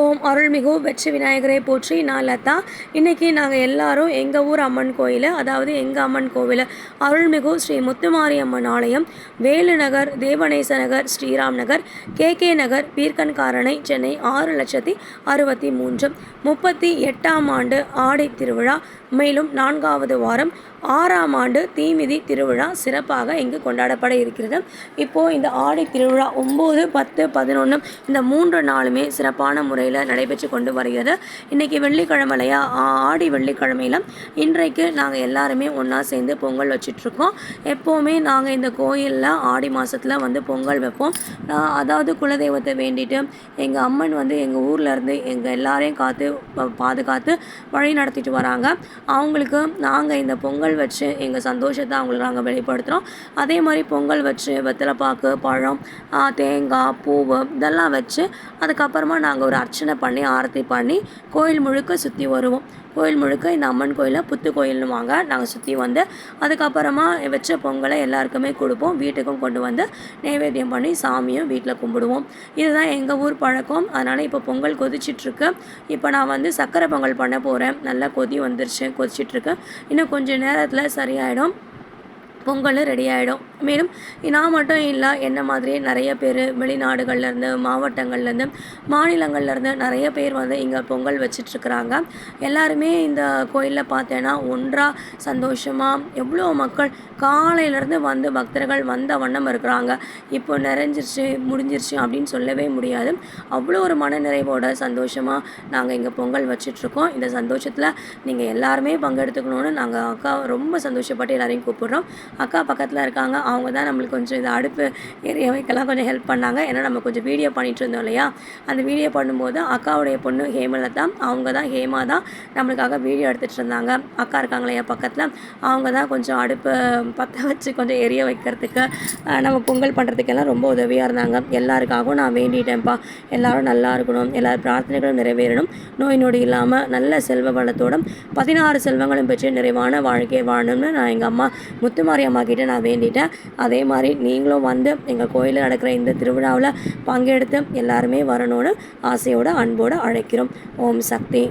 ஓம் அருள்மிகு வெற்றி விநாயகரை போற்றி நான் லதா. இன்றைக்கி நாங்கள் எல்லாரும் எங்கள் ஊர் அம்மன் கோயில் அதாவது எங்கள் அம்மன் கோவில் அருள்மிகு ஸ்ரீ முத்துமாரியம்மன் ஆலயம் வேலு நகர் தேவநேச நகர் ஸ்ரீராம் நகர் கே கே நகர் பீர்க்கன்காரணை சென்னை ஆறு லட்சத்தி அறுபத்தி மூன்று. முப்பத்தி எட்டாம் ஆண்டு ஆடை திருவிழா மேலும் நான்காவது வாரம் ஆறாம் ஆண்டு தீமிதி திருவிழா சிறப்பாக இங்கு கொண்டாடப்பட இருக்கிறது. இப்போது இந்த ஆடை திருவிழா ஒம்பது பத்து பதினொன்று இந்த மூன்று நாளுமே சிறப்பான முறையில் நடைபெற்று கொண்டு வருகிறது. இன்றைக்கி வெள்ளிக்கிழமைலையா ஆடி வெள்ளிக்கிழமையில் இன்றைக்கு நாங்கள் எல்லாருமே ஒன்றா சேர்ந்து பொங்கல் வச்சிட்ருக்கோம். எப்போவுமே நாங்கள் இந்த கோயிலில் ஆடி மாதத்தில் வந்து பொங்கல் வைப்போம். அதாவது குலதெய்வத்தை வேண்டிட்டு எங்கள் அம்மன் வந்து எங்கள் ஊரில் இருந்து எங்கள் எல்லாரையும் காத்து ப- பாதுகாத்து வழி நடத்திட்டு வராங்க. அவங்களுக்கு நாங்கள் இந்த பொங்கல் வச்சு எங்கள் சந்தோஷத்தை அவங்களுக்கு நாங்கள் வெளிப்படுத்துகிறோம் அதே மாதிரி பொங்கல் வச்சு வெத்தலைப்பாக்கு பழம் தேங்காய் பூவு இதெல்லாம் வச்சு அதுக்கப்புறமா நாங்கள் ஒரு அர்ச்சனை பண்ணி ஆரத்தி பண்ணி கோயில் முழுக்க சுற்றி வருவோம். கோயில் முழுக்க இந்த அம்மன் கோயிலில் புத்து கோயில்னுவாங்க நாங்கள் சுற்றி வந்து அதுக்கப்புறமா வச்ச பொங்கலை எல்லாருக்குமே கொடுப்போம். வீட்டுக்கும் கொண்டு வந்து நைவேத்தியம் பண்ணி சாமியும் வீட்டில் கும்பிடுவோம். இதுதான் எங்கள் ஊர் பழக்கம். அதனால் இப்போ பொங்கல் கொதிச்சிட்ருக்கு. இப்போ நான் வந்து சக்கரை பொங்கல் பண்ண போகிறேன் நல்லா கொதி வந்துருச்சு கொதிச்சிட்ருக்கு. இன்னும் கொஞ்சம் நேரத்தில் சரியாயிடும். பொங்கல் ரெடி ஆகிடும் மேலும் நான் மட்டும் இல்லை என்ன மாதிரியே நிறைய பேர் வெளிநாடுகள்லேருந்து மாவட்டங்கள்லேருந்து மாநிலங்கள்லேருந்து நிறைய பேர் வந்து இங்கே பொங்கல் வச்சிட்ருக்குறாங்க. எல்லாருமே இந்த கோயிலில் பார்த்தேன்னா ஒன்றாக சந்தோஷமாக எவ்வளோ மக்கள் காலையிலேருந்து வந்து பக்தர்கள் வந்த வண்ணம் இருக்கிறாங்க. இப்போ நிறைஞ்சிருச்சு முடிஞ்சிருச்சு அப்படின்னு சொல்லவே முடியாது. அவ்வளோ ஒரு மன நிறைவோட சந்தோஷமாக நாங்கள் இங்கே பொங்கல் வச்சிட்ருக்கோம். இந்த சந்தோஷத்தில் நீங்கள் எல்லாருமே பங்கெடுத்துக்கணும்னு நாங்கள் அக்கா ரொம்ப சந்தோஷப்பட்டு எல்லாரையும் கூப்பிடுறோம். அக்கா பக்கத்தில் இருக்காங்க அவங்க தான் நம்மளுக்கு கொஞ்சம் இந்த அடுப்பு எரிய வைக்கலாம் கொஞ்சம் ஹெல்ப் பண்ணாங்க. ஏன்னா நம்ம கொஞ்சம் வீடியோ பண்ணிகிட்டு இருந்தோம் இல்லையா? அந்த வீடியோ பண்ணும்போது அக்காவுடைய பொண்ணு ஹேமலதா அவங்க தான் ஹேமா தான் நம்மளுக்காக வீடியோ எடுத்துகிட்டு இருந்தாங்க அக்கா இருக்காங்க இல்லையா பக்கத்தில். அவங்க தான் கொஞ்சம் அடுப்பு பற்ற வச்சு கொஞ்சம் எரிய வைக்கிறதுக்கு நம்ம பொங்கல் பண்ணுறதுக்கெல்லாம் ரொம்ப உதவியாக இருந்தாங்க. எல்லாருக்காகவும் நான் வேண்டிட்டேன்ப்பா. எல்லாரும் நல்லா இருக்கணும். எல்லா பிரார்த்தனைகளும் நிறைவேறணும். நோய் நொடி இல்லாமல் நல்ல செல்வ வளத்தோடும் பதினாறு செல்வங்களும் பெற்று நிறைவான வாழ்க்கையை வாழணும்னு நான் எங்கள் அம்மா முத்துமாரி அம்மா கிட்டே நான் வேண்டிட்டேன். அதே மாதிரி நீங்களும் வந்து எங்கள் கோயிலில் நடக்கிற இந்த திருவிழாவில் பங்கெடுத்து எல்லாருமே வரணும்னு ஆசையோடு அன்போடு அழைக்கிறோம். ஓம் சக்தி.